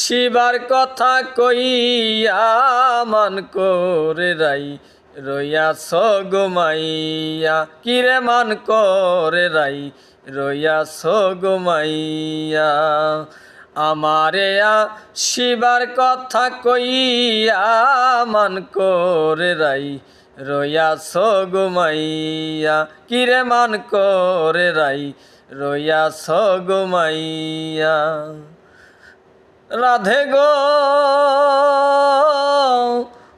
শিবার কথা কইয়া মান করে রাই, রইয়াছ গোমাইয়া কিরে মান করে রাই, রইয়াছ গোমাইয়া আমারে শিবার কথা কইয়া মান করে রাই, রইয়াছ গোমাইয়া কিরে মান করে রাই, রইয়াছ গোমাইয়া রাধে গো।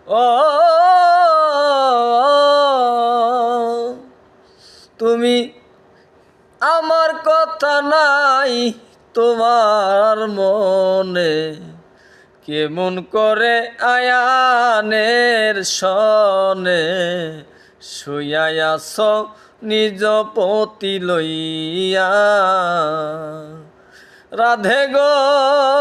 ও, তুমি আমার কথা নাই তোমার মনে। কেমন করে আয়ানের সনে শুয়াইয়াছ নিজ পতি লইয়া। রাধে গো।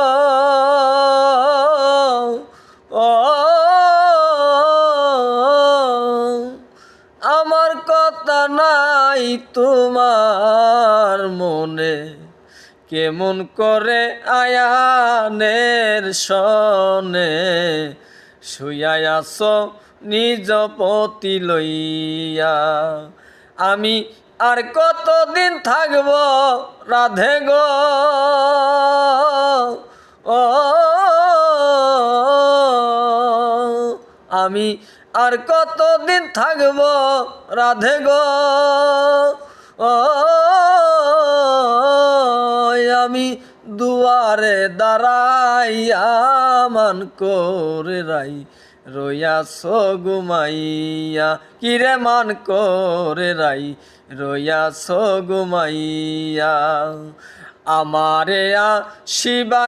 আমার কথা নাই তোমার মনে। কেমন করে আয়ানের সনে শুয়াইয়াছ নিজ পতি লইয়া। আমি আর কতদিন থাকব রাধে গো? ও আমি আর কতদিন থাকব? রাধে গো। আমি দুয়ারে দাঁড়াইয়া মান করে রাই রইয়াছ সগুমাইয়া কিরে মান করে রাই রইয়া সগুমাইয়া আমারে শিবা